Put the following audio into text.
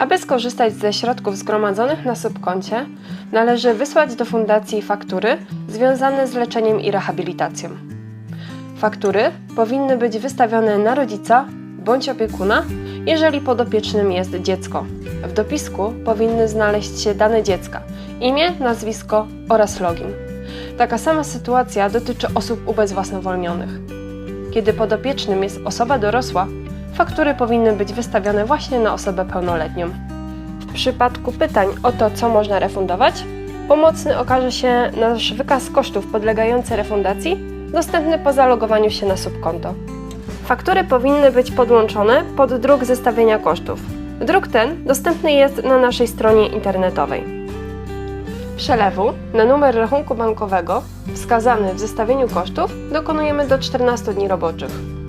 Aby skorzystać ze środków zgromadzonych na subkoncie, należy wysłać do fundacji faktury związane z leczeniem i rehabilitacją. Faktury powinny być wystawione na rodzica bądź opiekuna, jeżeli podopiecznym jest dziecko. W dopisku powinny znaleźć się dane dziecka, imię, nazwisko oraz login. Taka sama sytuacja dotyczy osób ubezwłasnowolnionych. Kiedy podopiecznym jest osoba dorosła, faktury powinny być wystawione właśnie na osobę pełnoletnią. W przypadku pytań o to, co można refundować, pomocny okaże się nasz wykaz kosztów podlegający refundacji, dostępny po zalogowaniu się na subkonto. Faktury powinny być podłączone pod druk zestawienia kosztów. Druk ten dostępny jest na naszej stronie internetowej. Przelewu na numer rachunku bankowego wskazany w zestawieniu kosztów dokonujemy do 14 dni roboczych.